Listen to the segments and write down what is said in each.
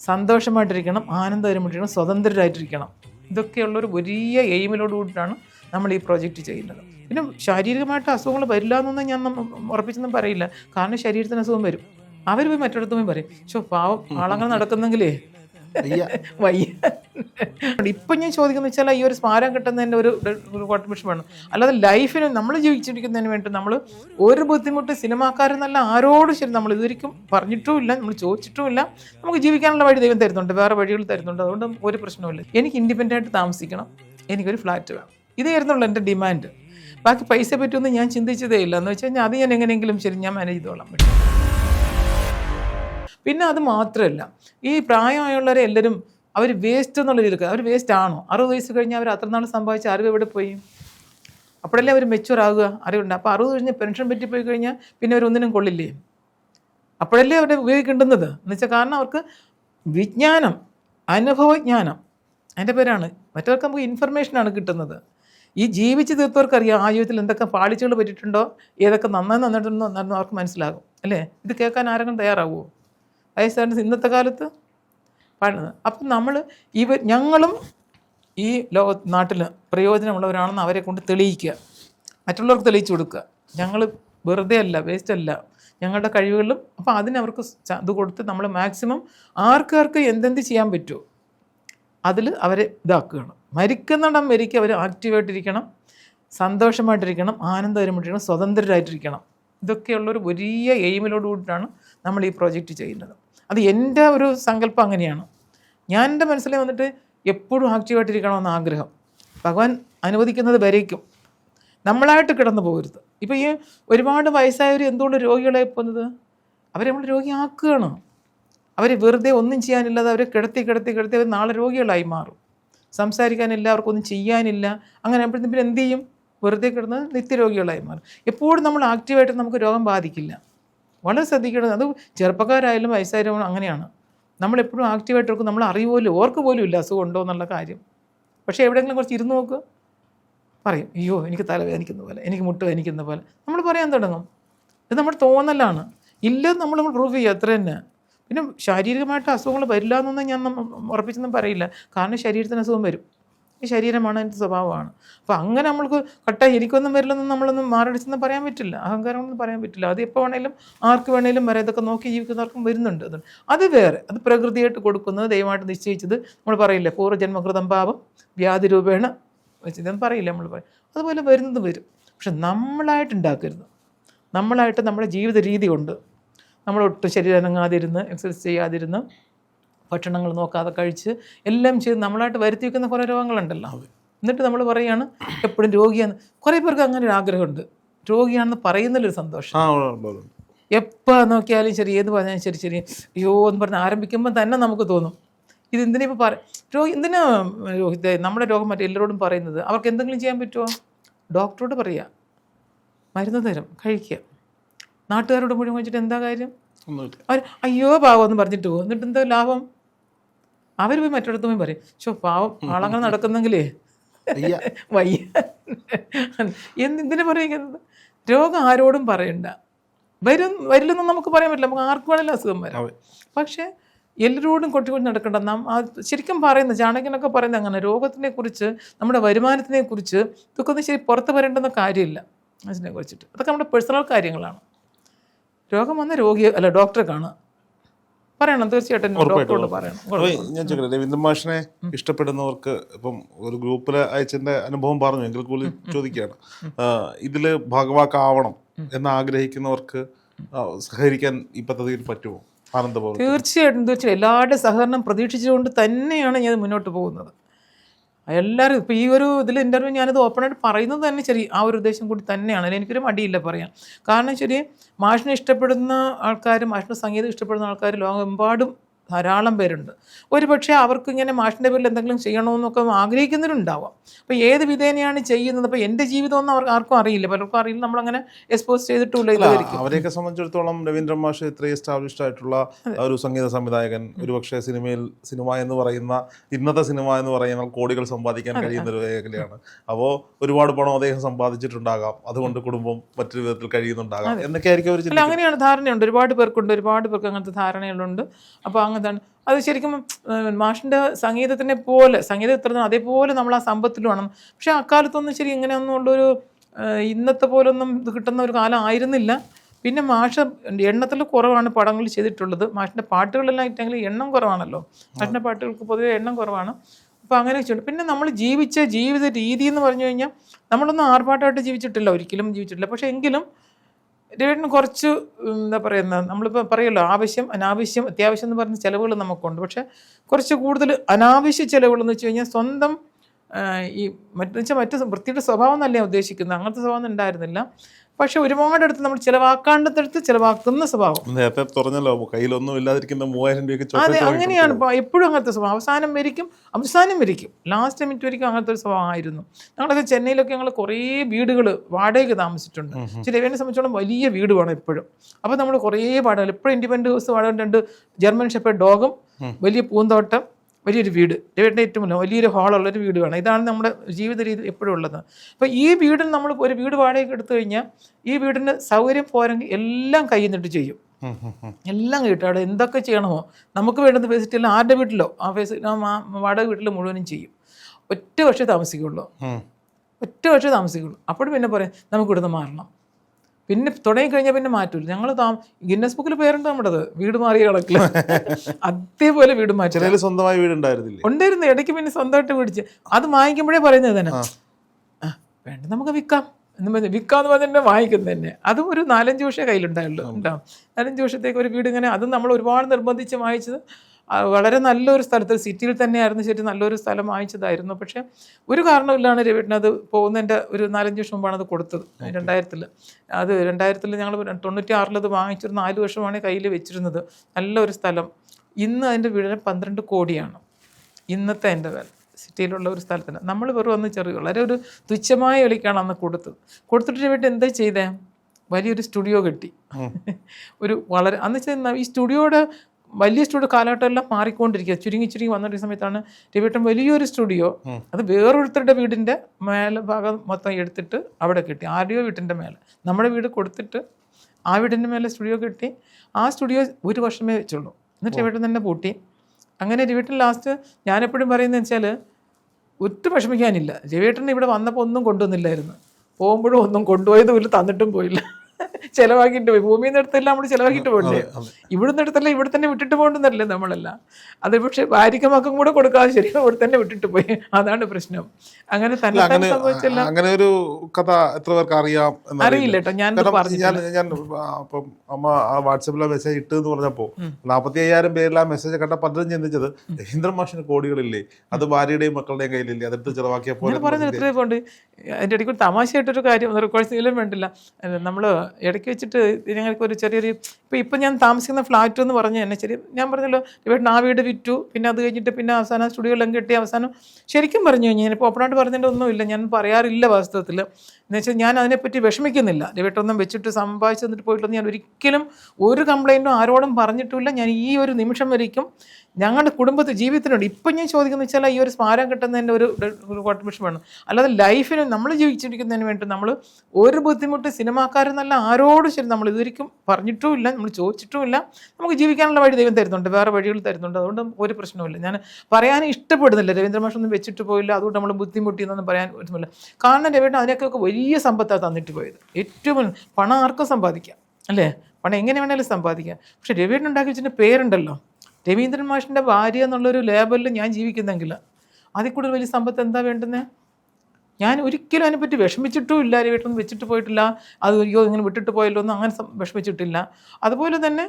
സന്തോഷമായിട്ടിരിക്കണം ആനന്ദകരമായിട്ടിരിക്കണം സ്വതന്ത്രരായിട്ടിരിക്കണം. ഇതൊക്കെയുള്ളൊരു വലിയ എയിമിലോട് കൂടിയിട്ടാണ് നമ്മൾ ഈ പ്രോജക്റ്റ് ചെയ്യുന്നത്. പിന്നെ ശാരീരികമായിട്ട് അസുഖങ്ങൾ വരില്ല എന്നൊന്നും ഞാൻ ഉറപ്പിച്ചൊന്നും പറയില്ല. കാരണം ശരീരത്തിന് അസുഖം വരും. അവർ പോയി മറ്റിടത്ത് പോയി പറയും. പക്ഷെ പാവം ആളങ്ങനെ നടക്കുന്നെങ്കിലേ വയ്യ. ഇപ്പം ഞാൻ ചോദിക്കുന്ന വെച്ചാൽ ഈ ഒരു സ്മാരം കിട്ടുന്നതിന്റെ ഒരു ഒരു കോൺട്രിബ്യൂഷൻ വേണം. അല്ലാതെ ലൈഫിന് നമ്മൾ ജീവിച്ചിരിക്കുന്നതിന് വേണ്ടി നമ്മൾ ഒരു ബുദ്ധിമുട്ട് സിനിമാക്കാരെന്നല്ല ആരോടും ശരി നമ്മൾ ഇതുവരിക്കും പറഞ്ഞിട്ടുമില്ല നമ്മൾ ചോദിച്ചിട്ടുമില്ല. നമുക്ക് ജീവിക്കാനുള്ള വഴി ദൈവം തരുന്നുണ്ട്. വേറെ വഴികൾ തരുന്നുണ്ട്. അതുകൊണ്ട് ഒരു പ്രശ്നമില്ല എനിക്ക് ഇൻഡിപെൻഡന്റ് ആയിട്ട് താമസിക്കണം. എനിക്കൊരു ഫ്ലാറ്റ് വേണം. ഇതായിരുന്നുള്ളൂ എന്റെ ഡിമാൻഡ് ബാക്കി പൈസ പറ്റുമെന്ന് ഞാൻ ചിന്തിച്ചതേ ഇല്ല എന്ന് വെച്ച് കഴിഞ്ഞാൽ അത് ഞാൻ എങ്ങനെയെങ്കിലും ശരി ഞാൻ മാനേജ് ചെയ്തോളാം. പറ്റും പിന്നെ അത് മാത്രമല്ല ഈ പ്രായമായുള്ളവരെ എല്ലാവരും അവർ വേസ്റ്റ് എന്നുള്ള രീതിയിൽ അവർ വേസ്റ്റ് ആണോ? അറുപത് വയസ്സ് കഴിഞ്ഞാൽ അവർ അത്രനാൾ നാൾ സമ്പാദിച്ച അറിവ് എവിടെ പോയി? അപ്പോഴല്ലേ അവർ മെച്ചൂർ ആകുക അറിവുണ്ട്. അപ്പോൾ അറുപത് കഴിഞ്ഞ് പെൻഷൻ പറ്റി പോയി കഴിഞ്ഞാൽ പിന്നെ അവർ ഒന്നിനും കൊള്ളില്ലേ? അപ്പോഴല്ലേ അവരെ ഉപയോഗിക്കേണ്ടുന്നത്? എന്ന് വെച്ചാൽ കാരണം അവർക്ക് വിജ്ഞാനം അനുഭവജ്ഞാനം അതിന്റെ പേരാണ്. മറ്റവർക്ക് നമുക്ക് ഇൻഫർമേഷനാണ് കിട്ടുന്നത്. ഈ ജീവിച്ച് തീർത്തവർക്ക് അറിയാം ആ ജീവിതത്തിൽ എന്തൊക്കെ പാളിച്ചുകൾ പറ്റിയിട്ടുണ്ടോ ഏതൊക്കെ നന്നായി നന്നിട്ടുണ്ടോ എന്നായിരുന്നു അവർക്ക് മനസ്സിലാകും. അല്ലേ? ഇത് കേൾക്കാൻ ആരെങ്കിലും തയ്യാറാവുമോ വയസ്സാണ് ഇന്നത്തെ കാലത്ത്? പാടുന്നത് അപ്പം നമ്മൾ ഇവ ഞങ്ങളും ഈ ലോക നാട്ടിൽ പ്രയോജനമുള്ളവരാണെന്ന് അവരെ കൊണ്ട് തെളിയിക്കുക. മറ്റുള്ളവർക്ക് തെളിയിച്ചു കൊടുക്കുക. ഞങ്ങൾ വെറുതെ അല്ല വേസ്റ്റ് അല്ല. ഞങ്ങളുടെ കഴിവുകളിലും അപ്പോൾ അതിനവർക്ക് ഇത് കൊടുത്ത് നമ്മൾ മാക്സിമം ആർക്കാർക്ക് എന്തെന്ത് ചെയ്യാൻ പറ്റുമോ അതിൽ അവരെ ഇതാക്കുകയാണ്. മരിക്കുന്നിടം മരിക്കുക അവർ ആക്റ്റീവായിട്ടിരിക്കണം സന്തോഷമായിട്ടിരിക്കണം ആനന്ദകരമായിട്ടിരിക്കണം സ്വതന്ത്രരായിട്ടിരിക്കണം. ഇതൊക്കെയുള്ളൊരു വലിയ എയിമിലോട് കൂടിയിട്ടാണ് നമ്മൾ ഈ പ്രോജക്റ്റ് ചെയ്യുന്നത്. അത് എന്റെ ഒരു സങ്കല്പം അങ്ങനെയാണ്. ഞാൻ എന്റെ മനസ്സിൽ വന്നിട്ട് എപ്പോഴും ആക്റ്റീവായിട്ടിരിക്കണമെന്ന് ആഗ്രഹം. ഭഗവാൻ അനുവദിക്കുന്നത് വരേക്കും. നമ്മളായിട്ട് കിടന്നു പോകരുത്. ഇപ്പോൾ ഈ ഒരുപാട് വയസ്സായവർ എന്തുകൊണ്ട് രോഗികളെ പോകുന്നത്? അവരെ നമ്മൾ രോഗിയാക്കുകയാണ്. അവരെ വെറുതെ ഒന്നും ചെയ്യാനില്ലാതെ അവരെ കിടത്തി കിടത്തി കിടത്തി അവർ നാളെ രോഗികളായി മാറും. സംസാരിക്കാനില്ല അവർക്കൊന്നും ചെയ്യാനില്ല. അങ്ങനെ അപ്പോഴത്തേക്കും പിന്നെ എന്ത് ചെയ്യും? വെറുതെ കിടന്ന് നിത്യരോഗികളായി മാറും. എപ്പോഴും നമ്മൾ ആക്റ്റീവായിട്ട് നമുക്ക് രോഗം ബാധിക്കില്ല. വളരെ ശ്രദ്ധിക്കണം അത് ചെറുപ്പക്കാരായാലും വയസ്സായാലും അങ്ങനെയാണ്. നമ്മളെപ്പോഴും ആക്റ്റീവായിട്ട് നമ്മൾ അറിയുമല്ലോ ഓർക്ക് പോലും ഇല്ല അസുഖം ഉണ്ടോ എന്നുള്ള കാര്യം. പക്ഷേ എവിടെയെങ്കിലും കുറച്ച് ഇരുന്ന് നോക്കുക പറയും അയ്യോ എനിക്ക് തലവേദനിക്കുന്ന പോലെ എനിക്ക് മുട്ട് വേദനിക്കുന്ന പോലെ. നമ്മൾ പറയാൻ തുടങ്ങും. ഇത് നമ്മുടെ തോന്നലാണ്. ഇല്ലെന്ന് നമ്മൾ നമ്മൾ പ്രൂവ് ചെയ്യുക അത്ര തന്നെ. പിന്നെ ശാരീരികമായിട്ട് അസുഖങ്ങൾ വരില്ല എന്നൊന്നും ഞാൻ ഉറപ്പിച്ചൊന്നും പറയില്ല. കാരണം ശരീരത്തിന് അസുഖം വരും. ഈ ശരീരമാണ് എന്റെ സ്വഭാവമാണ്. അപ്പോൾ അങ്ങനെ നമ്മൾക്ക് കട്ട എനിക്കൊന്നും വരില്ലെന്നും നമ്മളൊന്നും മാറടിച്ചെന്ന് പറയാൻ പറ്റില്ല. അഹങ്കാരമൊന്നും പറയാൻ പറ്റില്ല. അത് എപ്പോൾ വേണേലും ആർക്ക് വേണേലും വരെ ഇതൊക്കെ നോക്കി ജീവിക്കുന്നവർക്കും വരുന്നുണ്ട്. അത് അത് വേറെ. അത് പ്രകൃതിയായിട്ട് കൊടുക്കുന്നത് ദൈവമായിട്ട് നിശ്ചയിച്ചത് നമ്മൾ പറയില്ലേ പൂർവജന്മകൃതം പാപം വ്യാധി രൂപേണ വെച്ചിതെന്ന് പറയില്ല നമ്മൾ പറയും. അതുപോലെ വരുന്നത് വരും. പക്ഷെ നമ്മളായിട്ട് ഉണ്ടാക്കരുത്. നമ്മളായിട്ട് നമ്മുടെ ജീവിത രീതി കൊണ്ട് നമ്മൾ ഒട്ടും ശരീരം അനങ്ങാതിരുന്ന് എക്സസൈസ് ചെയ്യാതിരുന്ന് ഭക്ഷണങ്ങൾ നോക്കാതെ കഴിച്ച് എല്ലാം ചെയ്ത് നമ്മളായിട്ട് വരുത്തി വയ്ക്കുന്ന കുറേ രോഗങ്ങളുണ്ടല്ലോ. എന്നിട്ട് നമ്മൾ പറയുകയാണ് എപ്പോഴും രോഗിയാണ്. കുറേ പേർക്ക് അങ്ങനെ ഒരു ആഗ്രഹമുണ്ട്. രോഗിയാണെന്ന് പറയുന്നതിലൊരു സന്തോഷം. എപ്പോൾ നോക്കിയാലും ശരി ഏത് പറഞ്ഞാലും ശരി ശരി. അയ്യോ എന്ന് പറഞ്ഞ് ആരംഭിക്കുമ്പോൾ തന്നെ നമുക്ക് തോന്നും. ഇത് എന്തിനാ ഇപ്പോൾ പറ രോഗി എന്തിനാ രോഹിത് നമ്മുടെ രോഗം മറ്റേ എല്ലാവരോടും പറയുന്നത്? അവർക്ക് എന്തെങ്കിലും ചെയ്യാൻ പറ്റുമോ ഡോക്ടറോട് പറയുക മരുന്ന് തരും കഴിക്കുക നാട്ടുകാരോട് മുഴുവൻ വെച്ചിട്ട് എന്താ കാര്യം? അവർ അയ്യോ പാവം എന്ന് പറഞ്ഞിട്ട് പോകും. എന്നിട്ട് എന്താ ലാഭം? അവർ പോയി മറ്റിടത്ത് പോയി പറയും ചോ പാവം ആളങ്ങൾ നടക്കുന്നെങ്കിലേ. വയ്യ. എന്തിനു പറയുന്നത് രോഗം ആരോടും പറയണ്ട. വരും വരില്ലെന്ന് നമുക്ക് പറയാൻ പറ്റില്ല. നമുക്ക് ആർക്കും വേണമെങ്കിലും അസുഖം വരാം. പക്ഷെ പക്ഷേ എല്ലാവരോടും കൊട്ടിക്കൊണ്ട് നടക്കണ്ട. നാം ആ ശരിക്കും പറയുന്ന ചാണകനൊക്കെ പറയുന്നത് അങ്ങനെ രോഗത്തിനെ കുറിച്ച് നമ്മുടെ വരുമാനത്തിനെ കുറിച്ച് ഇതൊക്കെ ഒന്നും ശരി പുറത്ത് വരേണ്ടെന്ന കാര്യമില്ല. അതിനെ കുറിച്ചിട്ട്. അതൊക്കെ നമ്മുടെ പേഴ്സണൽ കാര്യങ്ങളാണ്. രോഗം വന്ന രോഗിയെ അല്ല ഡോക്ടറെ കാണുക. പറയണം തീർച്ചയായിട്ടും ഞാൻ ചോദിക്കട്ടെ രവീന്ദ്ര മാഷിനെ ഇഷ്ടപ്പെടുന്നവർക്ക് ഇപ്പം ഒരു ഗ്രൂപ്പിൽ അയച്ചതിന്റെ അനുഭവം പറഞ്ഞു എങ്കിൽ കൂടി ചോദിക്കുകയാണ്. ഇതിൽ ഭാഗവാക്കാവണം എന്ന് ആഗ്രഹിക്കുന്നവർക്ക് സഹകരിക്കാൻ ഈ പദ്ധതിയിൽ പറ്റുമോ? തീർച്ചയായിട്ടും തീർച്ചയായിട്ടും. തീർച്ചയായും എല്ലാവരുടെയും സഹകരണം പ്രതീക്ഷിച്ചുകൊണ്ട് തന്നെയാണ് ഞാൻ മുന്നോട്ട് പോകുന്നത്. എല്ലാവരും ഇപ്പോൾ ഈ ഒരു ഇതിൽ ഇന്റർവ്യൂ ഞാനിത് ഓപ്പണായിട്ട് പറയുന്നത് തന്നെ ശരി ആ ഒരു ഉദ്ദേശം കൂടി തന്നെയാണ്. അതിൽ എനിക്കൊരു മടിയില്ല പറയാൻ. കാരണം ശരി മാഷിനെ ഇഷ്ടപ്പെടുന്ന ആൾക്കാർ മാഷിന്റെ സംഗീതം ഇഷ്ടപ്പെടുന്ന ആൾക്കാർ ലോകമെമ്പാടും ധാരാളം പേരുണ്ട്. ഒരു പക്ഷേ അവർക്ക് ഇങ്ങനെ മാഷിന്റെ പേരിൽ എന്തെങ്കിലും ചെയ്യണമെന്നൊക്കെ ആഗ്രഹിക്കുന്നവരുണ്ടാവാം. അപ്പോൾ ഏത് വിധേനയാണ് ചെയ്യുന്നത്? അപ്പോൾ എന്റെ ജീവിതമൊന്നും അവർക്ക് ആർക്കും അറിയില്ല. പലർക്കും അറിയില്ല. നമ്മളങ്ങനെ എക്സ്പോസ് ചെയ്തിട്ടുള്ള അവരെയൊക്കെ സംബന്ധിച്ചിടത്തോളം രവീന്ദ്ര മാഷ് ഇത്രയും എസ്റ്റാബ്ലിഷ്ഡ് ആയിട്ടുള്ള ഒരു സംഗീത സംവിധായകൻ ഒരുപക്ഷെ സിനിമയിൽ സിനിമ എന്ന് പറയുന്ന ഇന്നത്തെ സിനിമ എന്ന് പറയുന്ന കോടികൾ സമ്പാദിക്കാൻ കഴിയുന്ന ഒരു മേഖലയാണ്. അപ്പോൾ ഒരുപാട് പണം അദ്ദേഹം സമ്പാദിച്ചിട്ടുണ്ടാകാം. അതുകൊണ്ട് കുടുംബം മറ്റൊരു വിധത്തിൽ കഴിയുന്നുണ്ടാകാം. എന്നൊക്കെ ആയിരിക്കും അവർ അങ്ങനെയാണ് ധാരണയുണ്ട്. ഒരുപാട് പേർക്കുണ്ട്. ഒരുപാട് പേർക്ക് അങ്ങനത്തെ ധാരണകളുണ്ട്. അപ്പോൾ അങ്ങനത്തെ അതാണ് അത് ശരിക്കും മാഷിന്റെ സംഗീതത്തിനെ പോലെ സംഗീതം ഇത്ര അതേപോലെ നമ്മൾ ആ സമ്പത്തിൽ വേണം. പക്ഷേ അക്കാലത്തൊന്നും ശരി ഇങ്ങനെയൊന്നും ഉള്ളൊരു ഇന്നത്തെ പോലൊന്നും ഇത് കിട്ടുന്ന ഒരു കാലം ആയിരുന്നില്ല. പിന്നെ മാഷ എണ്ണത്തിൽ കുറവാണ് പടങ്ങൾ ചെയ്തിട്ടുള്ളത്. മാഷിന്റെ പാട്ടുകളെല്ലാം ഇട്ടെങ്കിൽ എണ്ണം കുറവാണല്ലോ. മാഷിന്റെ പാട്ടുകൾക്ക് പൊതുവെ എണ്ണം കുറവാണ്. അപ്പോൾ അങ്ങനെ വെച്ചിട്ടുണ്ട് പിന്നെ നമ്മൾ ജീവിച്ച ജീവിത രീതി എന്ന് പറഞ്ഞു കഴിഞ്ഞാൽ നമ്മളൊന്നും ആർഭാട്ടമായിട്ട് ജീവിച്ചിട്ടില്ല. ഒരിക്കലും ജീവിച്ചിട്ടില്ല. പക്ഷേ എങ്കിലും രവിയേട്ടന് കുറച്ച് എന്താ പറയുന്നത് നമ്മളിപ്പോൾ പറയുമല്ലോ ആവശ്യം അനാവശ്യം അത്യാവശ്യം എന്ന് പറഞ്ഞ ചിലവുകൾ നമുക്കുണ്ട്. പക്ഷേ കുറച്ച് കൂടുതൽ അനാവശ്യ ചിലവുകൾ എന്ന് വെച്ച് കഴിഞ്ഞാൽ സ്വന്തം ഈ മറ്റു വെച്ചാൽ മറ്റു വൃത്തിയുടെ സ്വഭാവം എന്നല്ല ഞാൻ ഉദ്ദേശിക്കുന്നത്. അങ്ങനത്തെ സ്വഭാവം ഉണ്ടായിരുന്നില്ല. പക്ഷെ ഒരുപാട് എടുത്ത് നമ്മൾ ചിലവാക്കാണ്ടടുത്ത് ചിലവാക്കുന്ന സ്വഭാവം. നേരത്തെ തുറഞ്ഞല്ലോ കയ്യിലൊന്നും ഇല്ലാതിരിക്കുന്ന മൂവായിരം രൂപയ്ക്ക് അതെ അങ്ങനെയാണ്. എപ്പോഴും അങ്ങനത്തെ സ്വഭാവം. അവസാനം വരിക്കും അവസാനം വരിക്കും. ലാസ്റ്റ് മിനിറ്റ് വരിക്കും അങ്ങനത്തെ ഒരു സ്വഭാവമായിരുന്നു. ഞങ്ങളൊക്കെ ചെന്നൈയിലൊക്കെ ഞങ്ങൾ കുറേ വീടുകൾ വാടകയ്ക്ക് താമസിച്ചിട്ടുണ്ട്. രവിനെ സംബന്ധിച്ചോളം വലിയ വീട് വേണം എപ്പോഴും. അപ്പോൾ നമ്മൾ കുറേ വാടകൾ എപ്പോഴും ഇൻഡിപെൻഡന്റ് ഹൗസ് വാടക രണ്ട് ജർമ്മൻ ഷെപ്പേഡ് ഡോഗും വലിയ പൂന്തോട്ടം വലിയൊരു വീട് ഡേവിഡിന്റെ ഏറ്റവും മുന്നിൽ വലിയൊരു ഹാളുള്ളൊരു വീട് വേണം. ഇതാണ് നമ്മുടെ ജീവിത രീതി എപ്പോഴും ഉള്ളത്. അപ്പോൾ ഈ വീടിന് നമ്മൾ ഒരു വീട് വാടകയ്ക്ക് എടുത്തു കഴിഞ്ഞാൽ ഈ വീടിന് സൗകര്യം പോരെങ്കിൽ എല്ലാം കയ്യിൽ നിന്നിട്ട് ചെയ്യും. എല്ലാം കിട്ടും. അവിടെ എന്തൊക്കെ ചെയ്യണമോ നമുക്ക് വേണ്ടത് ഫെസിലിറ്റി എല്ലാം ആരുടെ വീട്ടിലോ ആ ഫെസിലിറ്റി ആ വാടക വീട്ടിൽ മുഴുവനും ചെയ്യും. ഒറ്റ വർഷം താമസിക്കുള്ളൂ. ഒറ്റ വർഷം വർഷമേ താമസിക്കുള്ളൂ. അപ്പോൾ പിന്നെ പറയാം നമുക്ക് ഇവിടുന്ന് മാറണം. പിന്നെ തുടങ്ങിക്കഴിഞ്ഞാൽ പിന്നെ മാറ്റൂല. ഞങ്ങൾ താ ഗിന്നസ് ബുക്കിൽ പേരുണ്ട് നമ്മുടേത്. വീട് മാറിയ കണക്കിൽ അതേപോലെ വീട് മാറ്റി സ്വന്തമായി സ്വന്തമായി വീടുണ്ടായിരുന്നില്ലേ? ഉണ്ടായിരുന്നു. ഇടയ്ക്ക് പിന്നെ സ്വന്തമായിട്ട് പിടിച്ച്. അത് വാങ്ങിക്കുമ്പോഴേ പറയുന്നത് തന്നെ. വേണ്ട നമുക്ക് വിൽക്കാം എന്ന് പറഞ്ഞാൽ വിൽക്കാന്ന് പറഞ്ഞിട്ട് വാങ്ങിക്കുന്നത് തന്നെ. അതും ഒരു നാലഞ്ച് വർഷമേ കയ്യിലുണ്ടായുള്ളൂ. ഉണ്ടാവും നാലഞ്ച് വർഷത്തേക്ക് ഒരു വീട് ഇങ്ങനെ അതും നമ്മൾ ഒരുപാട് നിർബന്ധിച്ച് വാങ്ങിച്ചത് വളരെ നല്ലൊരു സ്ഥലത്ത് സിറ്റിയിൽ തന്നെയായിരുന്നു ശരി നല്ലൊരു സ്ഥലം വാങ്ങിച്ചതായിരുന്നു. പക്ഷേ ഒരു കാരണമില്ലാണ് രവിട്ടിന് അത് പോകുന്നതിന്റെ ഒരു നാലഞ്ച് വർഷം മുമ്പാണ് അത് കൊടുത്തത്. രണ്ടായിരത്തിൽ അത് രണ്ടായിരത്തിൽ ഞങ്ങൾ തൊണ്ണൂറ്റി ആറിലത് വാങ്ങിച്ചൊരു നാല് വർഷമാണ് കയ്യിൽ വെച്ചിരുന്നത്. നല്ലൊരു സ്ഥലം. ഇന്ന് അതിന്റെ വില പന്ത്രണ്ട് കോടിയാണ്. ഇന്നത്തെ എന്റെ വില. സിറ്റിയിലുള്ള ഒരു സ്ഥലത്തിന്. നമ്മൾ വെറും അന്ന് ചെറിയ വളരെ ഒരു തുച്ഛമായ വിലയ്ക്കാണ് അന്ന് കൊടുത്തത്. കൊടുത്തിട്ട് രവിട്ട് എന്താ ചെയ്തേ? വലിയൊരു സ്റ്റുഡിയോ കിട്ടി. ഒരു വളരെ അന്ന് വെച്ചാൽ ഈ സ്റ്റുഡിയോയുടെ വലിയ സ്റ്റുഡിയോ കാലഘട്ടമെല്ലാം മാറിക്കൊണ്ടിരിക്കുക. ചുരുങ്ങി ചുരുങ്ങി വന്ന ഒരു സമയത്താണ് രവിട്ടൻ വലിയൊരു സ്റ്റുഡിയോ അത് വേറൊരുത്തരുടെ വീടിന്റെ ഭാഗം മൊത്തം എടുത്തിട്ട് അവിടെ കിട്ടി. ആരുടെയോ വീട്ടിന്റെ മേലെ. നമ്മുടെ വീട് കൊടുത്തിട്ട് ആ വീടിന്റെ മേലെ സ്റ്റുഡിയോ കിട്ടി ആ സ്റ്റുഡിയോ ഒരു വർഷമേ വെച്ചുള്ളൂ. എന്നിട്ട് രവിട്ടൻ തന്നെ പൂട്ടി. അങ്ങനെ രവിട്ടൻ ലാസ്റ്റ് ഞാനെപ്പോഴും പറയുന്നത് വെച്ചാൽ ഒറ്റ വിഷമിക്കാനില്ല. രവിട്ടൻ ഇവിടെ വന്നപ്പോൾ ഒന്നും കൊണ്ടുവന്നില്ലായിരുന്നു. പോകുമ്പോഴും ഒന്നും കൊണ്ടുപോയത് ഒരു തന്നിട്ടും പോയില്ല. ചിലവാക്കിയിട്ട് പോയി. ഭൂമിയിൽ നിന്ന് എടുത്തെല്ലാം നമ്മൾ ചിലവാക്കിയിട്ട് പോകണ്ടേ ഇവിടുന്ന് എടുത്തല്ല ഇവിടെ തന്നെ വിട്ടിട്ട് പോകണ്ടെന്നല്ലേ നമ്മളല്ല? അത് പക്ഷെ ഭാര്യയ്ക്ക് മക്കും കൂടെ കൊടുക്കാതെ ശരി ഇവിടെ തന്നെ വിട്ടിട്ട് പോയി. അതാണ് പ്രശ്നം. അങ്ങനെ തന്നെ അങ്ങനെ സംഭവിച്ചല്ല അങ്ങനെ ഒരു കഥ എത്ര പേർക്ക് അറിയാം. അറിയില്ല കേട്ടോ ഞാൻ ഞാൻ അപ്പം അമ്മ ആ മെസ്സേജ് ഇട്ട് എന്ന് പറഞ്ഞപ്പോ നാപ്പത്തി അയ്യായിരം പേരിൽ ആ മെസ്സേജ് കണ്ട പലരും ചിന്തിച്ചത് രവീന്ദ്രൻ മാഷിന് കോടികളില്ലേ? അത് ഭാര്യയുടെയും മക്കളുടെയും കയ്യിലില്ലേ? അതെടുത്ത് ചെലവാക്കിയ പോലെ ഞാൻ പറയുന്നത് എത്ര കൊണ്ട് അതിന്റെ ഇടയ്ക്ക് തമാശയായിട്ടൊരു കാര്യം റെക്കോർഡ്സിലും വേണ്ടില്ല. നമ്മൾ ഇടയ്ക്ക് വെച്ചിട്ട് ഞങ്ങൾക്ക് ഒരു ചെറിയൊരു ഇപ്പം ഇപ്പം ഞാൻ താമസിക്കുന്ന ഫ്ലാറ്റ് എന്ന് പറഞ്ഞു തന്നെ ശരി ഞാൻ പറഞ്ഞല്ലോ ഇവിടെ ആ വീട് വിറ്റു പിന്നെ അത് കഴിഞ്ഞിട്ട് പിന്നെ അവസാനം സ്റ്റുഡിയോയിലും കിട്ടി അവസാനം ശരിക്കും പറഞ്ഞു കഴിഞ്ഞാൽ ഞാനിപ്പോൾ ഓപ്പണായിട്ട് പറഞ്ഞതിന്റെ ഒന്നുമില്ല ഞാൻ പറയാറില്ല വാസ്തവത്തിൽ എന്ന് വെച്ചാൽ ഞാൻ അതിനെപ്പറ്റി വിഷമിക്കുന്നില്ല. രവിട്ടൊന്നും വെച്ചിട്ട് സമ്പാദിച്ചു തന്നിട്ട് പോയിട്ടൊന്നും ഞാൻ ഒരിക്കലും ഒരു കംപ്ലൈന്റും ആരോടും പറഞ്ഞിട്ടില്ല ഞാൻ ഈ ഒരു നിമിഷം വരയ്ക്കും ഞങ്ങളുടെ കുടുംബത്തിൽ ജീവിതത്തിനുണ്ട് ഇപ്പം ഞാൻ ചോദിക്കുന്നത് വെച്ചാൽ ഈ ഒരു സ്മാരം കിട്ടുന്നതിന്റെ ഒരു ഒരു കോൺട്രിബ്യൂഷൻ വേണം. അല്ലാതെ ലൈഫിന് നമ്മൾ ജീവിച്ചിരിക്കുന്നതിന് വേണ്ടി നമ്മൾ ഒരു ബുദ്ധിമുട്ട് സിനിമാക്കാരെന്നല്ല ആരോടും ശരി നമ്മൾ ഇതുവരിക്കും പറഞ്ഞിട്ടുമില്ല നമ്മൾ ചോദിച്ചിട്ടുമില്ല. നമുക്ക് ജീവിക്കാനുള്ള വഴി ദൈവം തരുന്നുണ്ട്. വേറെ വഴികൾ തരുന്നുണ്ട്. അതുകൊണ്ട് ഒരു പ്രശ്നവുമില്ല. ഞാൻ പറയാൻ ഇഷ്ടപ്പെടുന്നില്ല. രവീന്ദ്ര മാഷ് ഒന്നും വെച്ചിട്ട് പോയില്ല അതുകൊണ്ട് നമ്മൾ ബുദ്ധിമുട്ടി എന്നൊന്നും പറയാൻ പറ്റുന്നില്ല കാരണം രവീന്ദ്രൻ അതിനൊക്കെ വലിയ സമ്പത്താണ് തന്നിട്ട് പോയത്. ഏറ്റവും. പണം ആർക്കും സമ്പാദിക്കാം. അല്ലേ? പണം എങ്ങനെ വേണമെങ്കിലും സമ്പാദിക്കാം. പക്ഷെ രവീന്ദ്രൻ ഉണ്ടാക്കി വെച്ചിട്ട് പേരുണ്ടല്ലോ. രവീന്ദ്രൻ മാഷിന്റെ ഭാര്യ എന്നുള്ളൊരു ലേബലിൽ ഞാൻ ജീവിക്കുന്നെങ്കിൽ അതിൽ കൂടുതൽ വലിയ സമ്പത്ത് എന്താ വേണ്ടുന്നത് ഞാൻ ഒരിക്കലും അതിനെപ്പറ്റി വിഷമിച്ചിട്ടും ഇല്ല വീട്ടിൽ വെച്ചിട്ട് പോയിട്ടില്ല. അത് അയ്യോ ഇങ്ങനെ വിട്ടിട്ട് പോയല്ലോ ഒന്നും അങ്ങനെ വിഷമിച്ചിട്ടില്ല. അതുപോലെ തന്നെ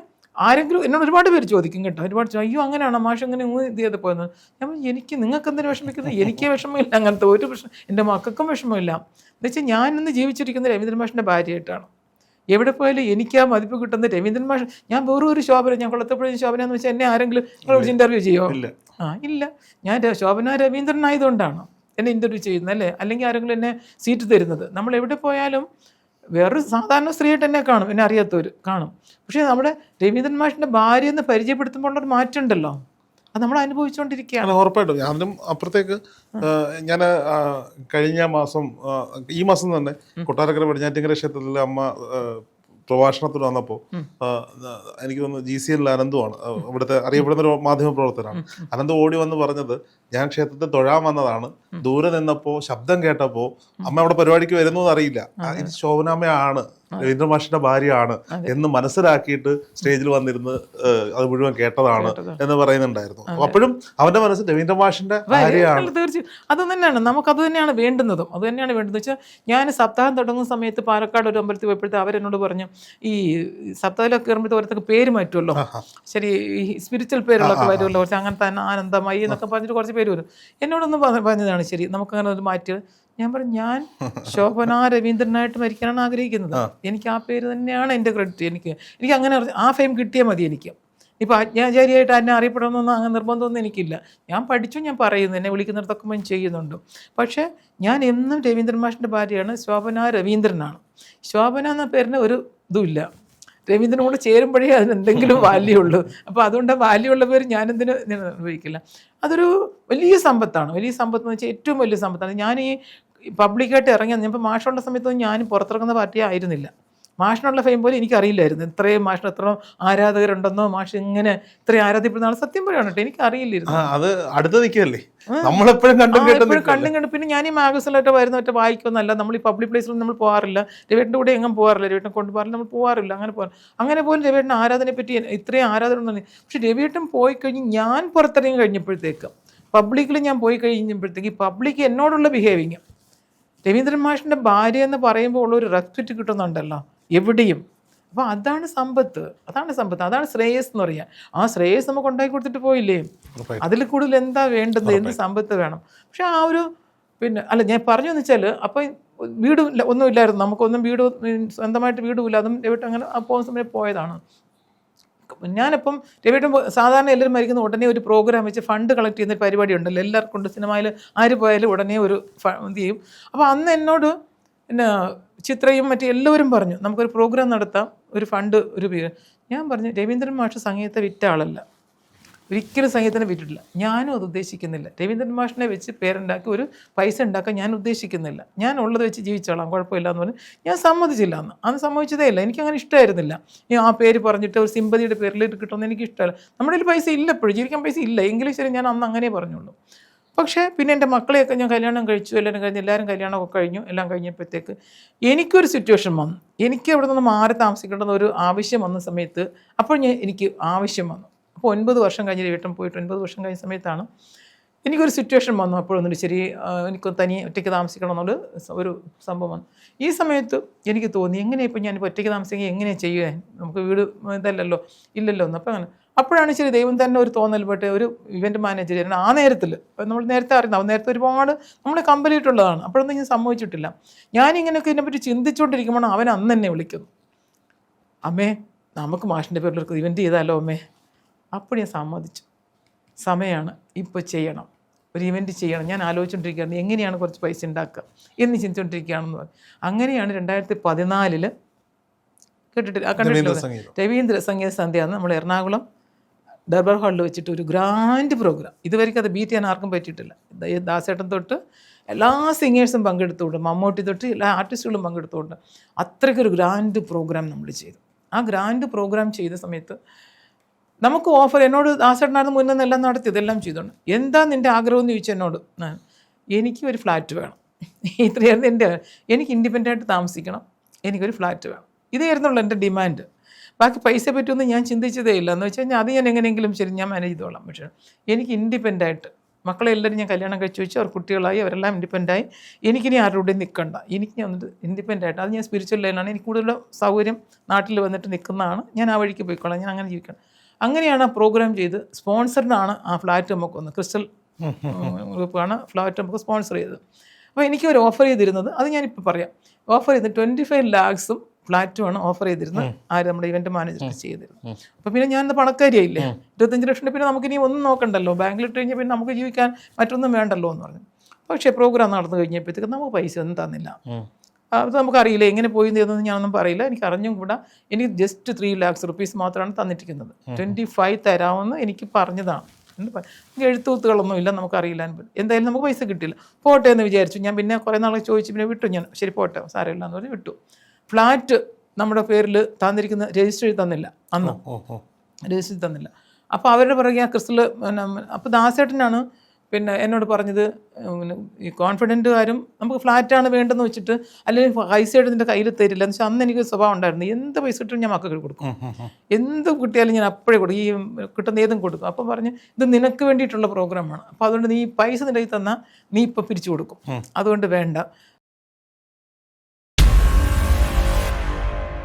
ആരെങ്കിലും എന്നോട് ഒരുപാട് പേര് ചോദിക്കും കേട്ടോ. ഒരുപാട് ചോദിക്കും, അയ്യോ അങ്ങനെയാണോ? മാഷ് ഇങ്ങനെ ഇങ്ങ് ഇത് ചെയ്ത് പോയെന്ന്? ഞാൻ എനിക്ക് നിങ്ങൾക്ക് എന്തിനു വിഷമിക്കുന്നത്? എനിക്ക് വിഷമമില്ല അങ്ങനത്തെ ഒരു പ്രശ്നം എന്റെ മക്കൾക്കും വിഷമമില്ല. ഞാൻ ഇന്ന് ജീവിച്ചിരിക്കുന്ന രവീന്ദ്രൻ മാഷിന്റെ ഭാര്യയായിട്ടാണ്. എവിടെ പോയാലും എനിക്ക് ആ മതിപ്പ് കിട്ടുന്ന രവീന്ദ്രൻ മാഷ് ഞാൻ വേറെ ഒരു ശോഭന ഞാൻ കൊളത്തപ്പുഴ ശോഭന എന്ന് വെച്ചാൽ എന്നെ ആരെങ്കിലും ഇന്റർവ്യൂ ചെയ്യോ ഇന്റർവ്യൂ ചെയ്യുമോ ഇല്ല. ആ ഇല്ല. ഞാൻ ശോഭന രവീന്ദ്രൻ ആയതുകൊണ്ടാണ് എന്നെ ഇന്റർവ്യൂ ചെയ്യുന്നത് അല്ലേ അല്ലെങ്കിൽ ആരെങ്കിലും എന്നെ സീറ്റ് തരുന്നത്. നമ്മൾ എവിടെ പോയാലും വേറൊരു സാധാരണ സ്ത്രീയായിട്ട് എന്നെ കാണും എന്നെ അറിയാത്തവർ കാണും. പക്ഷേ നമ്മുടെ രവീന്ദ്രൻ മാഷിന്റെ ഭാര്യ എന്ന് പരിചയപ്പെടുത്തുമ്പോൾ ഒരു മാറ്റം ഉണ്ടല്ലോ. അത് നമ്മൾ അനുഭവിച്ചുകൊണ്ടിരിക്കുകയാണ് ഉറപ്പായിട്ടും. ഞാനും അപ്പുറത്തേക്ക് ഞാൻ കഴിഞ്ഞ മാസം ഈ മാസം തന്നെ കൊട്ടാരക്കര പടിഞ്ഞാറ്റിങ്കര ക്ഷേത്രത്തിൽ അമ്മ പ്രഭാഷണത്തിന് വന്നപ്പോൾ എനിക്ക് തോന്നുന്നു ജി സി എൽ അനന്തുമാണ് ഇവിടുത്തെ അറിയപ്പെടുന്ന ഒരു മാധ്യമ പ്രവർത്തനമാണ് അനന്ത് ഓടി വന്ന് പറഞ്ഞത് ഞാൻ ക്ഷേത്രത്തിൽ തൊഴാൻ വന്നതാണ്. ദൂരെ നിന്നപ്പോൾ ശബ്ദം കേട്ടപ്പോൾ അമ്മ അവിടെ പരിപാടിക്ക് വരുന്നു എന്ന് അറിയില്ല ആ, ഇത് ശോഭനാമ്മയാണ്. രവീന്ദ്ര മാഷിന്റെ ഭാര്യയാണ് എന്ന് മനസ്സിലാക്കിയിട്ട് സ്റ്റേജിൽ വന്നിരുന്ന് അത് മുഴുവൻ കേട്ടതാണ് എന്ന് പറയുന്നുണ്ടായിരുന്നു. അപ്പോഴും അവന്റെ മനസ്സിൽ രവീന്ദ്ര മാഷിന്റെ ഭാര്യയാണ്. തീർച്ചയായും. അത് തന്നെയാണ്. നമുക്ക് അത് തന്നെയാണ് വേണ്ടുന്നതും. അത് തന്നെയാണ് വേണ്ടത് വെച്ചാൽ ഞാൻ സപ്താഹം തുടങ്ങുന്ന സമയത്ത് പാലക്കാട് ഒരു അമ്പലത്തിൽ പോയപ്പോഴത്തെ അവരെന്നോട് പറഞ്ഞു ഈ സപ്താഹത്തിലൊക്കെ കയറുമ്പോഴത്തെ ഓരോരുത്തർക്ക് പേര് മാറ്റുമല്ലോ. ശരി ഈ സ്പിരിച്വൽ പേരുകളൊക്കെ വരുമല്ലോ. കുറച്ച് അങ്ങനെ തന്നെ ആനന്ദമായി എന്നൊക്കെ പറഞ്ഞിട്ട് കുറച്ച് പേര് വരും. എന്നോടൊന്ന് പറഞ്ഞ- പറഞ്ഞതാണ് ശരി നമുക്ക് അങ്ങനെ ഒരു മാറ്റി ഞാൻ പറഞ്ഞു ഞാൻ ശോഭന രവീന്ദ്രനായിട്ട് മരിക്കാനാണ് ആഗ്രഹിക്കുന്നത്. എനിക്ക് ആ പേര് തന്നെയാണ് എന്റെ ക്രെഡിറ്റ് എനിക്ക് എനിക്ക് അങ്ങനെ ആ ഫെയിം കിട്ടിയാൽ മതി എനിക്ക്. ഇപ്പോൾ അജ്ഞാചാരിയായിട്ട് എന്നെ അറിയപ്പെടണമെന്നൊന്നും അങ്ങനെ നിർബന്ധമൊന്നും എനിക്കില്ല. ഞാൻ പഠിച്ചു ഞാൻ പറയുന്നു. എന്നെ വിളിക്കുന്നിടത്തൊക്കെ ഞാൻ ചെയ്യുന്നുണ്ട്. പക്ഷേ ഞാൻ എന്നും രവീന്ദ്രൻ മാഷിന്റെ ഭാര്യയാണ്. ശോഭന രവീന്ദ്രനാണ്. ശോഭന എന്ന പേരിന് ഒരു ഇതുമില്ല. രവീന്ദ്രൻ കൂടെ ചേരുമ്പോഴേ അതിന് എന്തെങ്കിലും വാല്യൂ ഉള്ളൂ. അപ്പോൾ അതുകൊണ്ട് വാല്യൂ ഉള്ള പേര് ഞാനെന്തിനു ഉപയോഗിക്കില്ല. അതൊരു വലിയ സമ്പത്താണ്. വലിയ സമ്പത്ത് എന്ന് വെച്ചാൽ ഏറ്റവും വലിയ സമ്പത്താണ്. ഞാൻ ഈ പബ്ലിക്കായിട്ട് ഇറങ്ങി ഞാനിപ്പോൾ മാഷുള്ള സമയത്തൊന്നും ഞാനും പുറത്തിറങ്ങുന്ന പാർട്ടി ആയിരുന്നില്ല. മാഷിനുള്ള ഫെയിം പോലും എനിക്കറിയില്ലായിരുന്നു. ഇത്രയും മാഷിന് എത്ര ആരാധകരുണ്ടെന്നോ മാഷ് ഇങ്ങനെ ഇത്രയും ആരാധിപ്പെടുന്ന ആൾ സത്യം പറയണം കേട്ടോ എനിക്കറിയില്ലായിരുന്നു. അത് അടുത്ത് നിൽക്കല്ലേ നമ്മളെപ്പോഴും കണ്ടും കണ്ടും കണ്ടു പിന്നെ ഞാൻ ഈ മാഗസിനിലായിട്ട് വരുന്ന ഒറ്റ വായിക്കൊന്നല്ല നമ്മൾ ഈ പബ്ലിക് പ്ലേസിൽ നമ്മൾ പോകാറില്ല രവേട്ടന്റെ കൂടെ എങ്ങും പോകാറില്ല രവേട്ടനെ കൊണ്ടുപോകാറില്ല നമ്മൾ പോകാറില്ല അങ്ങനെ പോകാൻ അങ്ങനെ പോലും രവേട്ടൻ ആരാധനയെ പറ്റി ഇത്രയും ആരാധന ഉണ്ടെന്ന് പക്ഷേ രവേട്ടൻ പോയി കഴിഞ്ഞ് ഞാൻ പുറത്തിറങ്ങി കഴിഞ്ഞപ്പോഴത്തേക്ക് പബ്ലിക്കിൽ ഞാൻ പോയി കഴിഞ്ഞപ്പോഴത്തേക്ക് ഈ പബ്ലിക് എന്നോടുള്ള ബിഹേവിങ് രവീന്ദ്രൻ മാഷിന്റെ ഭാര്യ എന്ന് പറയുമ്പോൾ ഉള്ള ഒരു റെസ്പെക്റ്റ് കിട്ടുന്നുണ്ടല്ലോ എവിടെയും. അപ്പോൾ അതാണ് സമ്പത്ത് അതാണ് സമ്പത്ത് അതാണ് ശ്രേയസ് എന്ന് പറയുക ആ ശ്രേയസ് നമുക്ക് ഉണ്ടാക്കി കൊടുത്തിട്ട് പോയില്ലേ. അതിൽ കൂടുതൽ എന്താ വേണ്ടത്? എന്ത് സമ്പത്ത് വേണം? പക്ഷെ ആ ഒരു പിന്നെ അല്ല ഞാൻ പറഞ്ഞു എന്ന് വെച്ചാൽ അപ്പം വീട് ഒന്നുമില്ലായിരുന്നു. ഒന്നും ഇല്ലായിരുന്നു നമുക്കൊന്നും വീട് സ്വന്തമായിട്ട് വീടും ഇല്ല. അതും എവിടെ അങ്ങനെ ആ പോകുന്ന സമയത്ത് പോയതാണ്. ഞാനിപ്പം രവിട്ടൻ സാധാരണ എല്ലാവരും മരിക്കുന്ന ഉടനെ ഒരു പ്രോഗ്രാം വെച്ച് ഫണ്ട് കളക്ട് ചെയ്യുന്ന പരിപാടി ഉണ്ടല്ലോ എല്ലാവർക്കും ഉണ്ട്. സിനിമയിൽ ആര് പോയാലും ഉടനെ ഒരു ഇത് ചെയ്യും. അപ്പോൾ അന്ന് എന്നോട് പിന്നെ ചിത്രയും മറ്റു എല്ലാവരും പറഞ്ഞു നമുക്കൊരു പ്രോഗ്രാം നടത്താം. ഒരു ഫണ്ട് ഒരു ഞാൻ പറഞ്ഞു രവീന്ദ്രൻ മാഷ് സംഗീതത്തെ വിറ്റ ആളല്ല. ഒരിക്കലും സംഗീതത്തിനെ വിറ്റിട്ടില്ല ഞാനും അത് ഉദ്ദേശിക്കുന്നില്ല. രവീന്ദ്രൻ മാഷിനെ വെച്ച് പേരുണ്ടാക്കി ഒരു പൈസ ഉണ്ടാക്കാൻ ഞാൻ ഉദ്ദേശിക്കുന്നില്ല. ഞാൻ ഉള്ളത് വെച്ച് ജീവിച്ചോളാം കുഴപ്പമില്ല എന്ന് പറഞ്ഞ് ഞാൻ സമ്മതിച്ചില്ല എന്ന് അന്ന് സമ്മതിച്ചതേ ഇല്ല. എനിക്ക് അങ്ങനെ ഇഷ്ടമായിരുന്നില്ല. ആ പേര് പറഞ്ഞിട്ട് ഒരു സിമ്പതിയുടെ പേരിൽ കിട്ടുമെന്ന് എനിക്ക് ഇഷ്ടമല്ല. നമ്മുടെ കയ്യിൽ പൈസ ഇല്ല എപ്പോഴും. ജീവിക്കാൻ പൈസ ഇല്ല. ഇംഗ്ലീഷിൽ ഞാൻ അന്ന് അങ്ങനെ പറഞ്ഞുള്ളൂ. പക്ഷേ പിന്നെ എന്റെ മക്കളെയൊക്കെ ഞാൻ കല്യാണം കഴിച്ചു. എല്ലാവരും കഴിഞ്ഞ് എല്ലാവരും കല്യാണമൊക്കെ കഴിഞ്ഞു. എല്ലാം കഴിഞ്ഞപ്പോഴത്തേക്ക് എനിക്കൊരു സിറ്റുവേഷൻ വന്നു. എനിക്ക് അവിടെ നിന്ന് മാറി താമസിക്കേണ്ടെന്ന് ഒരു ആവശ്യം വന്ന സമയത്ത് അപ്പോൾ ഞാൻ എനിക്ക് ആവശ്യം വന്നു. അപ്പോൾ ഒൻപത് വർഷം കഴിഞ്ഞ് വീട്ടിൽ പോയിട്ട് ഒൻപത് വർഷം കഴിഞ്ഞ സമയത്താണ് എനിക്കൊരു സിറ്റുവേഷൻ വന്നു. അപ്പോഴൊന്നും ശരി എനിക്ക് തനി ഒറ്റയ്ക്ക് താമസിക്കണം എന്നുള്ള ഒരു സംഭവം വന്നു. ഈ സമയത്ത് എനിക്ക് തോന്നി എങ്ങനെ ഇപ്പം ഞാനിപ്പോൾ ഒറ്റയ്ക്ക് താമസിക്കുക എങ്ങനെ ചെയ്യുക നമുക്ക് വീട് ഇതല്ലല്ലോ ഇല്ലല്ലോ എന്ന്. അപ്പോൾ അങ്ങനെ. അപ്പോഴാണ് ശരി ദൈവം തന്നെ ഒരു തോന്നൽ പെട്ട് ഒരു ഇവന്റ് മാനേജർ ആ നേരത്തിൽ നമ്മൾ നേരത്തെ അറിയുന്ന നേരത്തെ ഒരുപാട് നമ്മൾ കമ്പനിയിട്ടുള്ളതാണ് അപ്പോഴൊന്നും ഞാൻ സംഭവിച്ചിട്ടില്ല. ഞാനിങ്ങനെയൊക്കെ ഇതിനെപ്പറ്റി ചിന്തിച്ചുകൊണ്ടിരിക്കുമ്പോൾ അവൻ അന്ന് തന്നെ വിളിക്കുന്നു അമ്മേ നമുക്ക് മാഷിന്റെ ഒരു ഇവന്റ് ചെയ്താലോ അമ്മേ? അപ്പോൾ ഞാൻ സമ്മതിച്ചു. സമയമാണ് ഇപ്പോൾ ചെയ്യണം. ഒരു ഇവന്റ് ചെയ്യണം. ഞാൻ ആലോചിച്ചുകൊണ്ടിരിക്കുകയാണ് എങ്ങനെയാണ് കുറച്ച് പൈസ ഉണ്ടാക്കുക എന്ന് ചിന്തിച്ചുകൊണ്ടിരിക്കുകയാണെന്ന് പറഞ്ഞു. അങ്ങനെയാണ് രണ്ടായിരത്തി പതിനാലിൽ കേട്ടിട്ട് ആ, കണ്ടിട്ടില്ല? രവീന്ദ്ര സംഗീതം. സന്ധ്യയാണ് നമ്മൾ എറണാകുളം ദർബാർ ഹാളിൽ വെച്ചിട്ട് ഒരു ഗ്രാൻഡ് പ്രോഗ്രാം ഇതുവരെയ്ക്കും അത് ബീറ്റ് ചെയ്യാൻ ആർക്കും പറ്റിയിട്ടില്ല. ദാസേട്ടൻ തൊട്ട് എല്ലാ സിംഗേഴ്സും പങ്കെടുത്തുകൊണ്ട് മമ്മൂട്ടി തൊട്ട് എല്ലാ ആർട്ടിസ്റ്റുകളും പങ്കെടുത്തുകൊണ്ട് അത്രയ്ക്കൊരു ഗ്രാൻഡ് പ്രോഗ്രാം നമ്മൾ ചെയ്തു. ആ ഗ്രാൻഡ് പ്രോഗ്രാം ചെയ്ത സമയത്ത് നമുക്ക് ഓഫർ എന്നോട് ദാസേട്ടനായിരുന്നു മുന്നേ നിന്നെല്ലാം നടത്തി ഇതെല്ലാം ചെയ്തോണ്ട്. എന്താ നിന്റെ ആഗ്രഹം എന്ന് ചോദിച്ചു എന്നോട് ഞാൻ, എനിക്ക് ഒരു ഫ്ലാറ്റ് വേണം. ഇത്രയായിരുന്നു എന്റെ എനിക്ക് ഇൻഡിപെൻഡന്റ് താമസിക്കണം. എനിക്കൊരു ഫ്ലാറ്റ് വേണം. ഇതായിരുന്നുള്ളൂ എന്റെ ഡിമാൻഡ് ബാക്കി പൈസ പറ്റുമെന്ന് ഞാൻ ചിന്തിച്ചതേ ഇല്ല. എന്ന് വെച്ച് കഴിഞ്ഞാൽ അത് ഞാൻ എങ്ങനെയെങ്കിലും ശരി ഞാൻ മാനേജ് ചെയ്തോളാം. പക്ഷേ എനിക്ക് ഇൻഡിപെൻഡന്റ് ആയിട്ട് മക്കളെ എല്ലാവരും ഞാൻ കല്യാണം കഴിച്ച് വെച്ച് അവർ കുട്ടികളായി അവരെല്ലാം ഇൻഡിപെൻഡായി എനിക്കിനി ആരുടെയും നിൽക്കണ്ട എനിക്ക് ഞാൻ വന്നിട്ട് ഇൻഡിപെൻഡന്റ് ആയിട്ട് അത് ഞാൻ സ്പിരിച്വൽ ലൈനാണ് എനിക്ക് കൂടുതൽ സൗകര്യം നാട്ടിൽ വന്നിട്ട് നിൽക്കുന്നതാണ് ഞാൻ ആ വഴിക്ക് പോയിക്കോളാം. ഞാൻ അങ്ങനെ ജീവിക്കണം. അങ്ങനെയാണ് ആ പ്രോഗ്രാം ചെയ്ത് സ്പോൺസറിനാണ് ആ ഫ്ലാറ്റ് നമുക്ക് വന്നത്. ക്രിസ്റ്റൽ ഗ്രൂപ്പാണ് ഫ്ലാറ്റ് നമുക്ക് സ്പോൺസർ ചെയ്തത്. അപ്പോൾ എനിക്ക് ഒരു ഓഫർ ചെയ്തിരുന്നത് അത് ഞാനിപ്പോൾ പറയാം. ഓഫർ ചെയ്ത് ട്വന്റി ഫൈവ് ലാക്സും ഫ്ലാറ്റുമാണ് ഓഫർ ചെയ്തിരുന്നത് ആര് നമ്മുടെ ഇവന്റ് മാനേജർ ചെയ്തിരുന്നത്. അപ്പോൾ പിന്നെ ഞാൻ പണക്കാരിയായില്ലേ? ഇരുപത്തഞ്ച് ലക്ഷം പിന്നെ നമുക്ക് ഇനി ഒന്നും നോക്കണ്ടല്ലോ. ബാങ്കിൽ ഇട്ട് കഴിഞ്ഞാൽ പിന്നെ നമുക്ക് ജീവിക്കാൻ മറ്റൊന്നും വേണ്ടല്ലോ എന്ന് പറഞ്ഞു. പക്ഷേ പ്രോഗ്രാം നടന്നു കഴിഞ്ഞപ്പോഴത്തേക്ക് നമുക്ക് പൈസ ഒന്നും തന്നില്ല. അത് നമുക്കറിയില്ല എങ്ങനെ പോയി എന്നൊന്നും ഞാനൊന്നും പറയില്ല. എനിക്ക് അറിഞ്ഞും കൂടാ എനിക്ക് ജസ്റ്റ് ത്രീ ലാക്സ് റുപ്പീസ് മാത്രമാണ് തന്നിരിക്കുന്നത് ട്വന്റി ഫൈവ് തരാമെന്ന് എനിക്ക് പറഞ്ഞതാണ്. എഴുത്തൂത്തുകളൊന്നും ഇല്ല നമുക്കറിയില്ല എന്തായാലും നമുക്ക് പൈസ കിട്ടില്ല പോട്ടെ എന്ന് വിചാരിച്ചു. ഞാൻ പിന്നെ കുറേ നാളെ ചോദിച്ചു പിന്നെ വിട്ടു ഞാൻ. ശരി പോട്ടെ സാരമില്ല എന്ന് പറഞ്ഞ് വിട്ടു. ഫ്ലാറ്റ് നമ്മുടെ പേരിൽ തന്നിരിക്കുന്ന രജിസ്റ്റർ ചെയ്ത് തന്നില്ല അന്ന്. രജിസ്റ്റർ ചെയ്ത് തന്നില്ല. അപ്പോൾ അവരുടെ പുറകെ ആ ക്രിസ്റ്റൽ പിന്നെ അപ്പോൾ ദാസേട്ടനാണ് പിന്നെ എന്നോട് പറഞ്ഞത് ഈ കോൺഫിഡന്റുകാരും നമുക്ക് ഫ്ലാറ്റാണ് വേണ്ടെന്ന് വെച്ചിട്ട് അല്ലെങ്കിൽ പൈസ എടുത്തിന്റെ കയ്യിൽ തരില്ല. എന്ന് വെച്ചാൽ അന്ന് എനിക്ക് സ്വഭാവം ഉണ്ടായിരുന്നു. എന്ത് പൈസ കിട്ടും ഞാൻ മക്കൾക്ക് കൊടുക്കും. എന്ത് കിട്ടിയാലും ഞാൻ അപ്പോഴേ കൊടുക്കും. ഈ കിട്ടുന്ന ഏതും കൊടുക്കും. അപ്പം പറഞ്ഞ് ഇത് നിനക്ക് വേണ്ടിയിട്ടുള്ള പ്രോഗ്രാമാണ് അപ്പോൾ അതുകൊണ്ട് നീ പൈസ നിന്റെ കയ്യിൽ തന്നാൽ നീ ഇപ്പം പിരിച്ചു കൊടുക്കും. അതുകൊണ്ട് വേണ്ട.